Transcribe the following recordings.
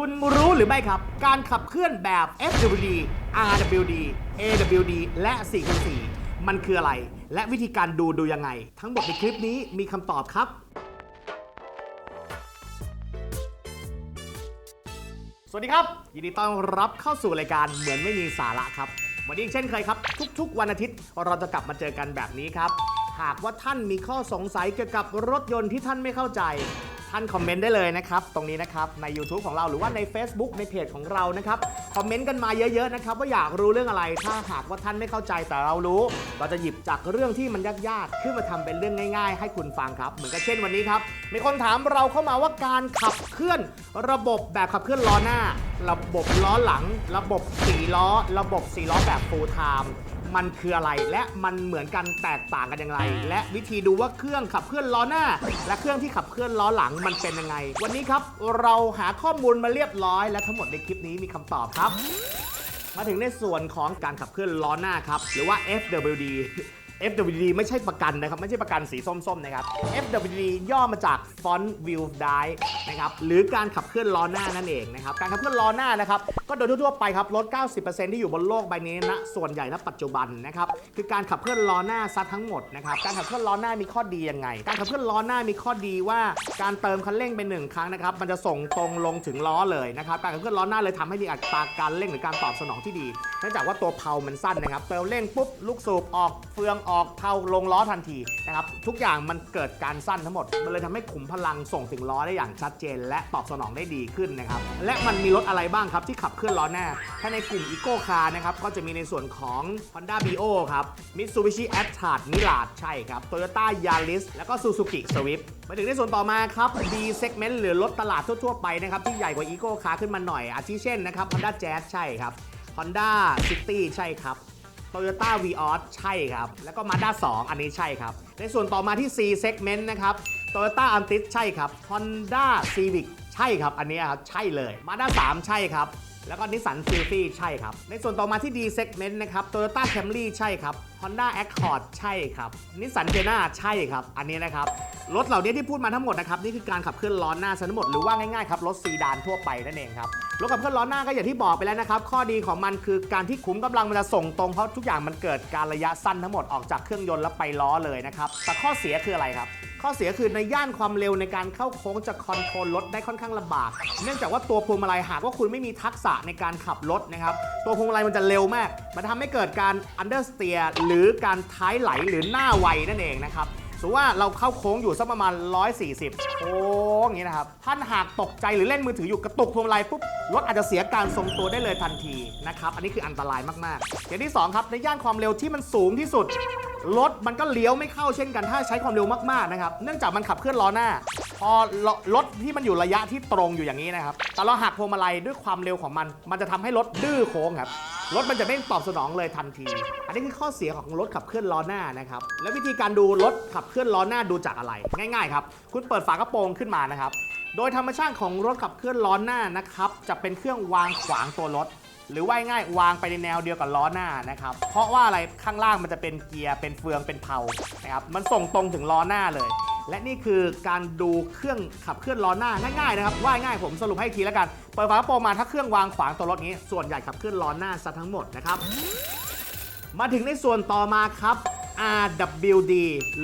คุณรู้หรือไม่ครับ การขับเคลื่อนแบบ FWD RWD AWD และ 4x4 มันคืออะไร และวิธีการดูดูยังไง ทั้งหมดในคลิปนี้มีคำตอบครับ สวัสดีครับ ยินดีต้อนรับเข้าสู่รายการเหมือนไม่มีสาระครับ วันนี้เช่นเคยครับ ทุกๆ วันอาทิตย์เราจะกลับมาเจอกันแบบนี้ครับ หากว่าท่านมีข้อสงสัยเกี่ยวกับรถยนต์ที่ท่านไม่เข้าใจ ท่านคอมเมนต์ได้เลยนะครับ ตรงนี้นะครับใน YouTube ของเราหรือว่าใน Facebook ในเพจของเรานะครับคอมเมนต์กันมาเยอะๆนะครับว่าอยากรู้เรื่องอะไร ถ้าหากว่าท่านไม่เข้าใจแต่เรารู้ เราจะหยิบจากเรื่องที่มันยากๆขึ้นมาทำเป็นเรื่องง่าย ๆ ให้คุณฟังครับ เหมือนกับเช่นวันนี้ครับมีคนถามเราเข้ามาว่าการขับเคลื่อน ระบบแบบขับเคลื่อนล้อหน้า ระบบล้อหลัง ระบบสี่ล้อ ระบบสี่ล้อแบบ full time มั นคืออะไร และมันเหมือนกันแตกต่างกันอย่างไร และวิธีดูว่าเครื่องขับเคลื่อนล้อหน้า และเครื่องที่ขับเคลื่อนล้อหลังมันเป็นยังไง วันนี้ครับเราหาข้อมูลมาเรียบร้อย และทั้งหมดในคลิปนี้มีคำตอบครับ มาถึงในส่วนของการขับเคลื่อนล้อหน้าครับ หรือว่า FWD FWD ไม่ใช่ประกันนะครับ ไม่ใช่ประกันสีส้มๆนะครับ FWD ย่อมาจาก Front Wheel Drive นะครับหรือการขับเคลื่อนล้อหน้านั่นเองนะครับการขับเคลื่อนล้อหน้านะครับก็โดยทั่วๆไปครับรถ 90%ที่อยู่บนโลกใบนี้ณส่วนใหญ่ณปัจจุบันนะครับคือการขับเคลื่อนล้อหน้าซะทั้งหมดนะครับการขับเคลื่อนล้อหน้ามีข้อดียังไง การขับเคลื่อนล้อหน้ามีข้อดีว่าการเติมคันเร่งไปหนึ่งครั้งนะครับมันจะส่งตรงลงถึงล้อเลยนะครับการขับเคลื่อนล้อหน้าเลยทำให้มีอัตราการเร่งหรือการตอบสนองที่ดีเนื่องจากว่าตัวเพลามันสั้นนะครับเติมเร่งปุ๊บลูกสูบออกเฟืองออกเพลาลงล้อทันทีนะครับทุกอย่างมันเกิดการสั้นทั้งหมด มันเลยทำให้ขุมพลังส่งถึงล้อได้อย่างชัดเจน และตอบสนองได้ดีขึ้นนะครับและมันมีรถอะไรบ้างครับที่ขับเคลื่อนล้อหน้า ถ้าในกลุ่ม Eco Car นะครับก็จะมีในส่วนของ Honda Bio ครับ Mitsubishi a t r a d Mirage ใช่ครับ Toyota Yaris แล้วก็ Suzuki Swift มาถึงในส่วนต่อมาครับ B segment หรือรถตลาดทั่ว ๆ ไปนะครับที่ใหญ่กว่า Eco Car ขึ้นมาหน่อยอาทิเช่นนะครับ Honda Jazz ใช่ครับ Honda City ใช่ครับ Toyota Vios ใช่ครับ แล้วก็ Mazda 2 อันนี้ใช่ครับ ในส่วนต่อมาที่ C segment นะครับ Toyota Altis ใช่ครับ Honda Civic ใช่ครับ อันนี้ครับใช่เลย Mazda 3 ใช่ครับ แล้วก็นิสสันซิลฟี่ใช่ครับ ในส่วนต่อมาที่ D segment นะครับ Toyota Camry ใช่ครับ Honda Accord ใช่ครับนิสสันเจน่าใช่ครับ อันนี้นะครับ รถเหล่านี้ที่พูดมาทั้งหมดนะครับ นี่คือการขับเคลื่อนล้อหน้าซะทั้งหมดหรือว่าง่ายๆครับ รถซีดานทั่วไปนั่นเองครับ รถขับเคลื่อนล้อหน้าก็อย่างที่บอกไปแล้วนะครับ ข้อดีของมันคือการที่ขุมกำลังมันจะส่งตรงเพราะทุกอย่างมันเกิดการระยะสั้นทั้งหมดออกจากเครื่องยนต์แล้วไปล้อเลยนะครับแต่ข้อเสียคืออะไรครับข้อเสียคือในย่านความเร็วในการเข้าโค้งจะคอนโทรลรถได้ค่อนข้างลำบาก เนื่องจากว่าตัวพวงมาลัยหากว่าคุณไม่มีทักษะในการขับรถนะครับ ตัวพวงมาลัยมันจะเร็วมาก มันทำให้เกิดการ understeer หรือการท้ายไหลหรือหน้าไวนั่นเองนะครับสมมติว่าเราเข้าโค้งอยู่สักประมาณ 140 โค้งอย่างนี้นะครับ ท่านหากตกใจหรือเล่นมือถืออยู่กระตุกพวงมาลัยปุ๊บ รถอาจจะเสียการทรงตัวได้เลยทันทีนะครับ อันนี้คืออันตรายมากๆ อย่างที่สองครับ ในย่านความเร็วที่มันสูงที่สุด รถมันก็เลี้ยวไม่เข้าเช่นกัน ถ้าใช้ความเร็วมากๆนะครับ เนื่องจากมันขับเคลื่อนล้อหน้า พอรถที่มันอยู่ระยะที่ตรงอยู่อย่างนี้นะครับ แต่เราหักพวงมาลัยด้วยความเร็วของมัน มันจะทำให้รถดื้อโค้งครับ รถมันจะไม่ตอบสนองเลยทันที อันนี้คือข้อเสียของรถขับเคลื่อนล้อหน้านะครับ และวิธีการดูรถขับเคลื่อนล้อหน้าดูจากอะไร ง่ายๆครับ คุณเปิดฝากระโปรงขึ้นมานะครับ โดยธรรมชาติของรถขับเคลื่อนล้อหน้านะครับ จะเป็นเครื่องวางขวางตัวรถ หรือว่าง่ายวางไปในแนวเดียวกับล้อหน้านะครับ เพราะว่าอะไรข้างล่างมันจะเป็นเกียร์ เป็นเฟือง เป็นเพลานะครับ มันส่งตรงถึงล้อหน้าเลย และนี่คือการดูเครื่องขับเคลื่อนล้อหน้าง่ายๆนะครับว่าง่ายผมสรุปให้อีกทีแล้วกันเปิดฝากระโปรงมาถ้าเครื่องวางขวางตัวรถนี้ ส่วนใหญ่ขับเคลื่อนล้อหน้าซะทั้งหมดนะครับมาถึงในส่วนต่อมาครับ RWD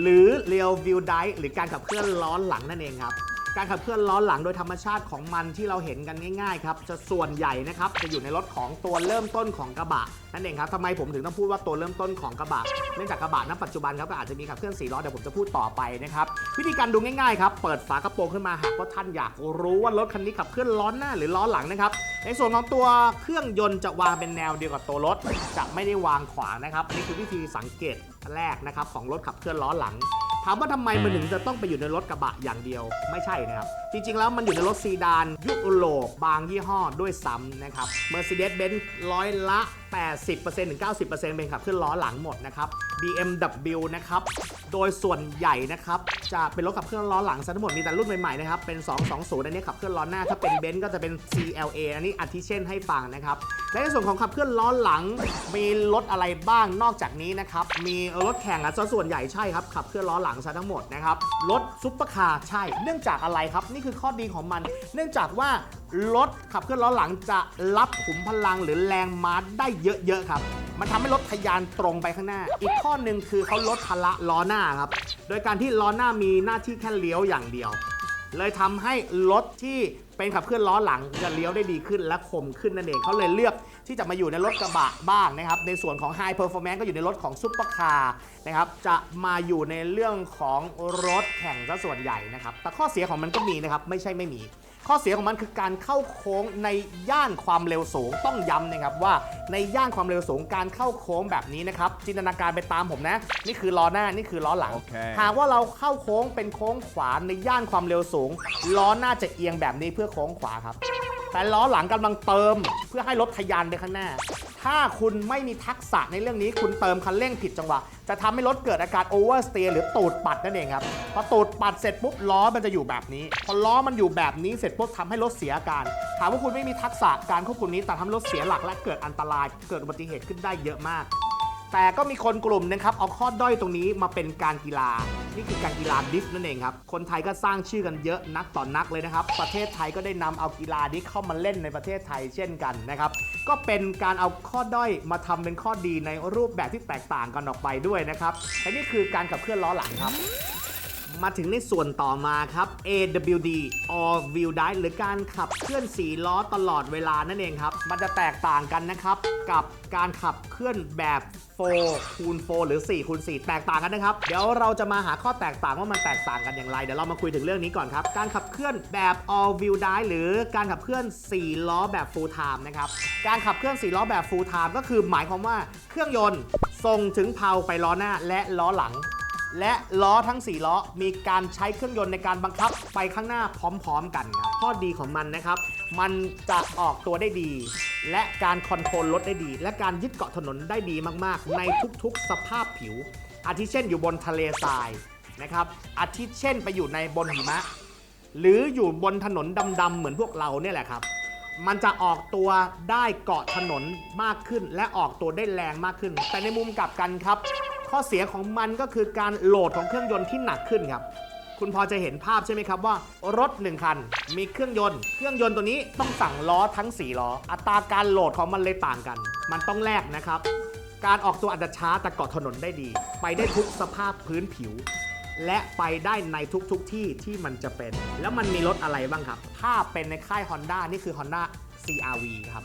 หรือ Rear Wheel Drive หรือการขับเคลื่อนล้อหลังนั่นเองครับ การขับเคลื่อนล้อหลังโดยธรรมชาติของมันที่เราเห็นกันง่ายๆครับจะส่วนใหญ่นะครับจะอยู่ในรถของตัวเริ่มต้นของกระบะนั่นเองครับทำไมผมถึงต้องพูดว่าตัวเริ่มต้นของกระบะเนื่องจากกระบะณปัจจุบันครับก็อาจจะมีขับเคลื่อน4ล้อเดี๋ยวผมจะพูดต่อไปนะครับวิธีการดูง่ายๆครับเปิดฝากระโปรงขึ้นมาหากว่าท่านอยากรู้ว่ารถคันนี้ขับเคลื่อนล้อหน้าหรือล้อหลังนะครับในส่วนของตัวเครื่องยนต์จะวางเป็นแนวเดียวกับตัวรถ จะไม่ได้วางขวางนะครับนี่คือวิธีสังเกตแรกนะครับของรถขับเคลื่อนล้อหลัง ถามว่าทำไมมันถึงจะต้องไปอยู่ในรถกระบะอย่างเดียว ไม่ใช่นะครับ จริงๆ แล้วมันอยู่ในรถซีดานยุโรปบางยี่ห้อด้วยซ้ำนะครับ Mercedes-Benz ร้อยละ 80%ถึง 90%เป็นขับเคลื่อนล้อหลังหมดนะครับ BMW นะครับ โดยส่วนใหญ่นะครับ จะเป็นรถขับเคลื่อนล้อหลังซะทั้งหมด มีแต่รุ่นใหม่ๆนะครับ เป็น 220 อันนี้ขับเคลื่อนล้อหน้า ถ้าเป็นเบนซ์ก็จะเป็น CLA อันนี้อาทิเช่นให้ฟังนะครับ และในส่วนของขับเคลื่อนล้อหลัง มีรถอะไรบ้างนอกจากนี้นะครับ มีรถแข่งอะซะส่วนใหญ่ใช่ครับ ขับเคลื่อนล้อหลังซะทั้งหมดนะครับ รถซุปเปอร์คาร์ใช่ เนื่องจากอะไรครับ นี่คือข้อดีของมัน เนื่องจากว่า รถขับเคลื่อนล้อหลังจะรับขุมพลังหรือแรงม้าได้เยอะๆครับ มันทำให้รถทะยานตรงไปข้างหน้า อีกข้อหนึ่งคือเขาลดภาระล้อหน้าครับ โดยการที่ล้อหน้ามีหน้าที่แค่เลี้ยวอย่างเดียว เลยทำให้รถที่เป็นขับเคลื่อนล้อหลังจะเลี้ยวได้ดีขึ้นและคมขึ้นนั่นเองเขาเลยเลือกที่จะมาอยู่ในรถกระบะบ้างนะครับ ในส่วนของ High Performance ก็อยู่ในรถของซุปเปอร์คาร์นะครับ จะมาอยู่ในเรื่องของรถแข่งซะส่วนใหญ่นะครับ แต่ข้อเสียของมันก็มีนะครับ ไม่ใช่ไม่มีข้อเสียของมันคือการเข้าโค้งในย่านความเร็วสูงต้องย้ำนะครับว่าในย่านความเร็วสูงการเข้าโค้งแบบนี้นะครับจินตนาการไปตามผมนะ นี่คือล้อหน้านี่คือล้อหลังโอเคหากว่าเราเข้าโค้งเป็นโค้งขวาในย่านความเร็วสูง ล้อหน้าจะเอียงแบบนี้เพื่อโค้งขวาครับ แต่ล้อหลังกำลังเติมเพื่อให้รถทะยานไปข้างหน้า ถ้าคุณไม่มีทักษะในเรื่องนี้คุณเติมคันเร่งผิดจังหวะ จะทำให้รถเกิดอาการโอเวอร์สเตย์หรือตูดปัดนั่นเองครับ พอตูดปัดเสร็จปุ๊บล้อมันจะอยู่แบบนี้ พอล้อมันอยู่แบบนี้เสร็จปุ๊บทำให้รถเสียอาการ ถามว่าคุณไม่มีทักษะการควบคุมนี้แต่ทำให้รถเสียหลักและเกิดอันตราย เกิดอุบัติเหตุขึ้นได้เยอะมาก แต่ก็มีคนกลุ่มหนะครับเอาข้อด้อยตรงนี้มาเป็นการกีฬา นี่คือการกีฬาดิฟนั่นเองครับ คนไทยก็สร้างชื่อกันเยอะนักต่อนนักเลยนะครับ ประเทศไทยก็ได้นำเอากีฬาดิฟเข้ามาเล่นในประเทศไทยเช่นกันนะครับ ก็เป็นการเอาข้อด้อยมาทำเป็นข้อดีในรูปแบบที่แตกต่างกันออกไปด้วยนะครับและนี่คือการขับเคลื่อนล้อหลังครับ มาถึงในส่วนต่อมาครับ AWD All Wheel Drive หรือการขับเคลื่อน4ล้อตลอดเวลานั่นเองครับ มันจะแตกต่างกันนะครับ กับการขับเคลื่อนแบบ4คูณ4หรือ4คูณ4แตกต่างกันนะครับ เดี๋ยวเราจะมาหาข้อแตกต่างว่ามันแตกต่างกันอย่างไร เดี๋ยวเรามาคุยถึงเรื่องนี้ก่อนครับ การขับเคลื่อนแบบ All Wheel Drive หรือการขับเคลื่อน 4 ล้อแบบ Full Time นะครับ การขับเคลื่อน 4 ล้อแบบ Full Time ก็คือหมายความว่าเครื่องยนต์ส่งถึงเพลาไปล้อหน้าและล้อหลัง และล้อทั้ง 4 ล้อ มีการใช้เครื่องยนต์ในการบังคับไปข้างหน้าพร้อมๆกันครับข้อดีของมันนะครับ มันจะออกตัวได้ดี และการคอนโทรลรถได้ดี และการยึดเกาะถนนได้ดีมากๆ ในทุกๆ สภาพผิว อาทิเช่นอยู่บนทะเลทรายนะครับอาทิเช่นไปอยู่ในบนหิมะ หรืออยู่บนถนนดำๆเหมือนพวกเราเนี่ยแหละครับมันจะออกตัวได้เกาะถนนมากขึ้น และออกตัวได้แรงมากขึ้น แต่ในมุมกลับกันครับ ข้อเสียของมันก็คือการโหลดของเครื่องยนต์ที่หนักขึ้นครับ คุณพอจะเห็นภาพใช่ไหมครับว่า รถ 1 คัน มีเครื่องยนต์ เครื่องยนต์ตัวนี้ต้องสั่งล้อทั้ง 4 ล้อ อัตราการโหลดของมันเลยต่างกัน มันต้องแลกนะครับ การออกตัวอาจจะช้าแต่เกาะถนนได้ดี ไปได้ทุกสภาพพื้นผิว และไปได้ในทุกๆทที่ที่มันจะเป็น แล้วมันมีรถอะไรบ้างครับ ถ้าเป็นในค่าย Honda นี่คือ Honda CRV ครับ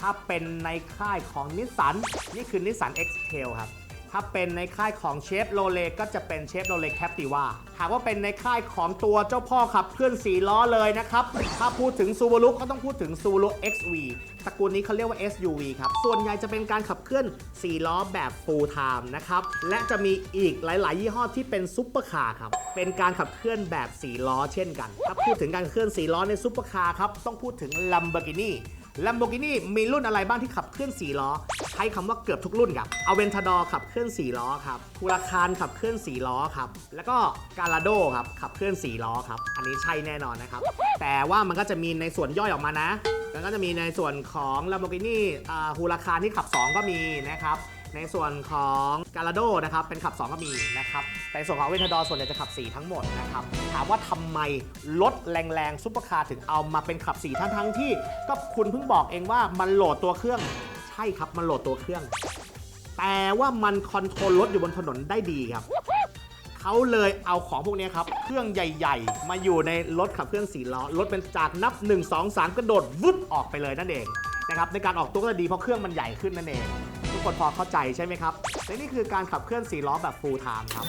ถ้าเป็นในค่ายของนิสสันนี่คือนิสสัน X-Trail ครับ ถ้าเป็นในค่ายของเชฟโรเลก็จะเป็นเชฟโรเลแคปติว่าหากว่าเป็นในค่ายของตัวเจ้าพ่อขับเคลื่อน4ล้อเลยนะครับ ถ้าพูดถึงซูบารุก็ต้องพูดถึงซูบารุ XV ตระกูลนี้เขาเรียกว่า SUV ครับ ส่วนใหญ่จะเป็นการขับเคลื่อน 4 ล้อแบบ full time นะครับ และจะมีอีกหลาย ๆ ยี่ห้อที่เป็นซุปเปอร์คาร์ครับ เป็นการขับเคลื่อนแบบ 4 ล้อเช่นกัน ถ้าพูดถึงการเคลื่อน 4 ล้อในซุปเปอร์คาร์ครับ ต้องพูดถึง Lamborghini Lamborghini มีรุ่นอะไรบ้างที่ขับเคลื่อน 4 ล้อ ใช้คำว่าเกือบทุกรุ่นครับ Aventador ขับเคลื่อน 4 ล้อครับคูราคานขับเคลื่อน 4 ล้อครับ แล้วก็ Gallardo ครับขับเคลื่อน 4 ล้อครับ อันนี้ใช่แน่นอนนะครับ แต่ว่ามันก็จะมีในส่วนย่อยออกมานะ แล้วก็จะมีในส่วนของ Lamborghini ฮูราคานที่ขับ 2 ก็มีนะครับ ในส่วนของ g a l a d o นะครับเป็นขับ 2 ก็มีนะครับแต่ในส่วนของเวนทดอส่วนใหญ่จะขับ 4 ทั้งหมดนะครับถามว่าทำไมรถแรงๆซุปเปอร์คาร์ถึงเอามาเป็นขับ 4 ทั้งทั้งที่ ก็คุณเพิ่งบอกเองว่ามันโหลดตัวเครื่อง ใช่ครับมันโหลดตัวเครื่อง แต่ว่ามันคอนโทรลรถอยู่บนถนนได้ดีครับเขาเลยเอาของพวกนี้ครับ เครื่องใหญ่ๆ มาอยู่ในรถขับเคลื่อนสี่ล้อรถเป็นจากนับ 1 2 3 กระโดดวึดออกไปเลยนั่นเองนะครับในการออกตัวก็จะดีเพราะเครื่องมันใหญ่ขึ้นนั่นเอง ทุกคนพอเข้าใจใช่ไหมครับและนี่คือการขับเคลื่อนสี่ล้อแบบ full time ครับ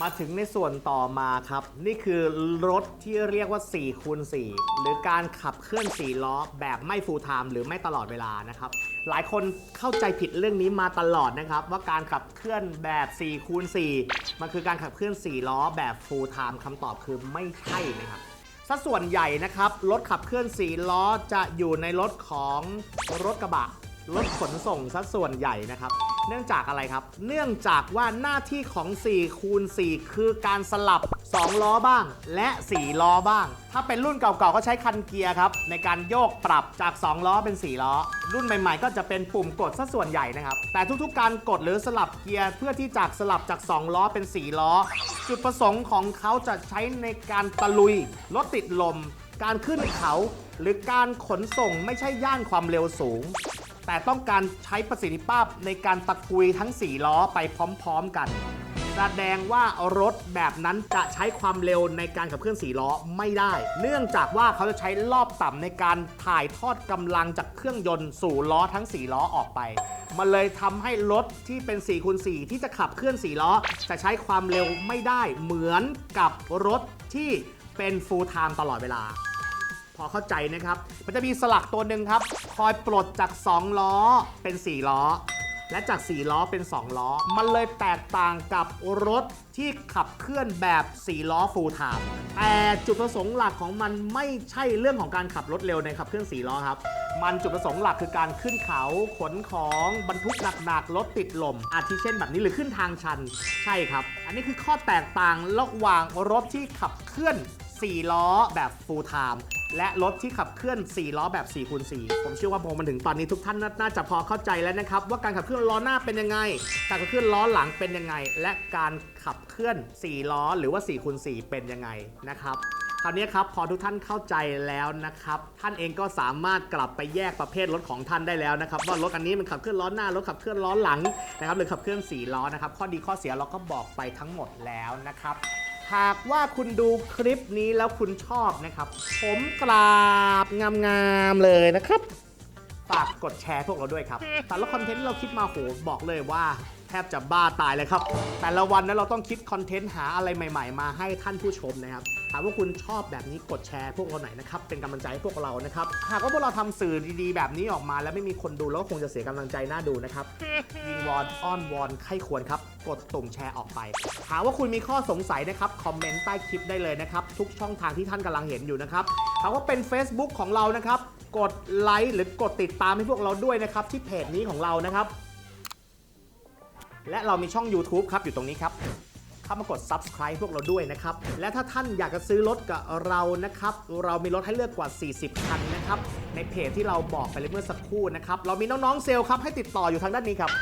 มาถึงในส่วนต่อมาครับ นี่คือรถที่เรียกว่า4คูณ4หรือการขับเคลื่อน4ล้อแบบไม่ full time หรือไม่ตลอดเวลานะครับ หลายคนเข้าใจผิดเรื่องนี้มาตลอดนะครับ ว่าการขับเคลื่อนแบบ4คูณ4มันคือการขับเคลื่อน4ล้อแบบ full time คำตอบคือไม่ใช่นะครับสัดส่วนใหญ่นะครับ รถขับเคลื่อน4ล้อจะอยู่ในรถของรถกระบะ รถขนส่งสัดส่วนใหญ่นะครับ เนื่องจากอะไรครับ เนื่องจากว่าหน้าที่ของ 4 คูณ 4 คือการสลับ 2 ล้อบ้าง และ 4 ล้อบ้าง ถ้าเป็นรุ่นเก่าๆ ก็ใช้คันเกียร์ครับ ในการโยกปรับจาก 2 ล้อเป็น 4 ล้อ รุ่นใหม่ๆ ก็จะเป็นปุ่มกดสัดส่วนใหญ่นะครับ แต่ทุกๆ การกดหรือสลับเกียร์เพื่อที่จากสลับจาก 2 ล้อเป็น 4 ล้อ จุดประสงค์ของเขาจะใช้ในการตะลุยรถติดลม การขึ้นเขา หรือการขนส่งไม่ใช่ย่านความเร็วสูง แต่ต้องการใช้ประสิทธิภาพในการตะกุยทั้ง 4 ล้อไปพร้อมๆกัน แสดงว่ารถแบบนั้นจะใช้ความเร็วในการขับเคลื่อน4ล้อไม่ได้ เนื่องจากว่าเขาจะใช้รอบต่ำในการถ่ายทอดกำลังจากเครื่องยนต์สู่ล้อทั้ง 4 ล้อออกไป มันเลยทำให้รถที่เป็น4คูณ4ที่จะขับเคลื่อน4ล้อ จะใช้ความเร็วไม่ได้เหมือนกับรถที่เป็น full time ตลอดเวลา พอเข้าใจนะครับ มันจะมีสลักตัวหนึ่งครับ คอยปลดจาก 2 ล้อเป็น 4 ล้อ และจาก 4 ล้อเป็น 2 ล้อ มันเลยแตกต่างกับรถที่ขับเคลื่อนแบบ 4 ล้อ full time แต่จุดประสงค์หลักของมันไม่ใช่เรื่องของการขับรถเร็วในขับเคลื่อน 4 ล้อครับมันจุดประสงค์หลักคือการขึ้นเขาขนของบรรทุกหนักๆรถติดลม อาทิเช่นแบบนี้หรือขึ้นทางชัน ใช่ครับ อันนี้คือข้อแตกต่างระหว่างรถที่ขับเคลื่อน 4 ล้อแบบ full time และรถที่ขับเคลื่อน 4 ล้อแบบ 4คูณ4ผมเชื่อว่าพอมาถึงตอนนี้ทุกท่านน่าจะพอเข้าใจแล้วนะครับ ว่าการขับเคลื่อนล้อหน้าเป็นยังไง การขับเคลื่อนล้อหลังเป็นยังไง และการขับเคลื่อน 4 ล้อหรือว่า4คูณ4เป็นยังไงนะครับคราวนี้ครับพอทุกท่านเข้าใจแล้วนะครับ ท่านเองก็สามารถกลับไปแยกประเภทรถของท่านได้แล้วนะครับ ว่ารถอันนี้มันขับเคลื่อนล้อหน้ารถขับเคลื่อนล้อหลังนะครับหรือขับเคลื่อนสี่ล้อนะครับข้อดีข้อเสียเราก็บอกไปทั้งหมดแล้วนะครับ หากว่าคุณดูคลิปนี้แล้วคุณชอบนะครับ ผมกราบงามๆเลยนะครับ ฝากกดแชร์พวกเราด้วยครับแต่ละคอนเทนต์ที่เราคิดมาโหบอกเลยว่าแทบจะบ้าตายเลยครับ แต่ละวันนั้นเราต้องคิดคอนเทนต์หาอะไรใหม่ ๆ มาให้ท่านผู้ชมนะครับหากว่าคุณชอบแบบนี้กดแชร์พวกเราหน่อยนะครับ เป็นกำลังใจให้พวกเรานะครับ หากว่าพวกเราทำสื่อดีๆ แบบนี้ออกมาแล้วไม่มีคนดูแล้วก็คงจะเสียกำลังใจน่าดูนะครับยิงวอนอ้อนวอนไข้ควรครับ กดตุ่มแชร์ออกไป หากว่าคุณมีข้อสงสัยนะครับ คอมเมนต์ใต้คลิปได้เลยนะครับ ทุกช่องทางที่ท่านกำลังเห็นอยู่นะครับหากว่าเป็น Facebook ของเรานะครับ กดไลค์หรือกดติดตามให้พวกเราด้วยนะครับ ที่เพจนี้ของเรานะครับ และเรามีช่อง YouTube ครับอยู่ตรงนี้ครับ เข้ามากด subscribe พวกเราด้วยนะครับ และถ้าท่านอยากจะซื้อรถกับเรานะครับ เรามีรถให้เลือกกว่า 40 คันนะครับ ในเพจที่เราบอกไปเลยเมื่อสักครู่นะครับ เรามีน้องๆเซลล์ครับให้ติดต่ออยู่ทางด้านนี้ครับ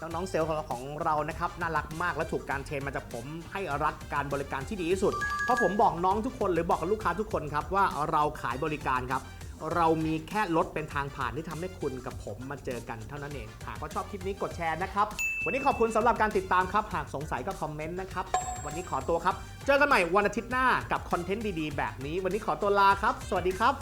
น้องๆเซลล์ของเราของเรานะครับน่ารักมากและถูกการเทรนมาจากผมให้รักการบริการที่ดีที่สุด เพราะผมบอกน้องทุกคนหรือบอกกับลูกค้าทุกคนครับว่าเราขายบริการครับ เรามีแค่รถเป็นทางผ่านที่ทำให้คุณกับผมมาเจอกันเท่านั้นเอง หากว่าชอบคลิปนี้กดแชร์นะครับ วันนี้ขอบคุณสำหรับการติดตามครับ หากสงสัยก็คอมเมนต์นะครับ วันนี้ขอตัวครับ เจอกันใหม่วันอาทิตย์หน้ากับคอนเทนต์ดีๆ แบบนี้ วันนี้ขอตัวลาครับ สวัสดีครับ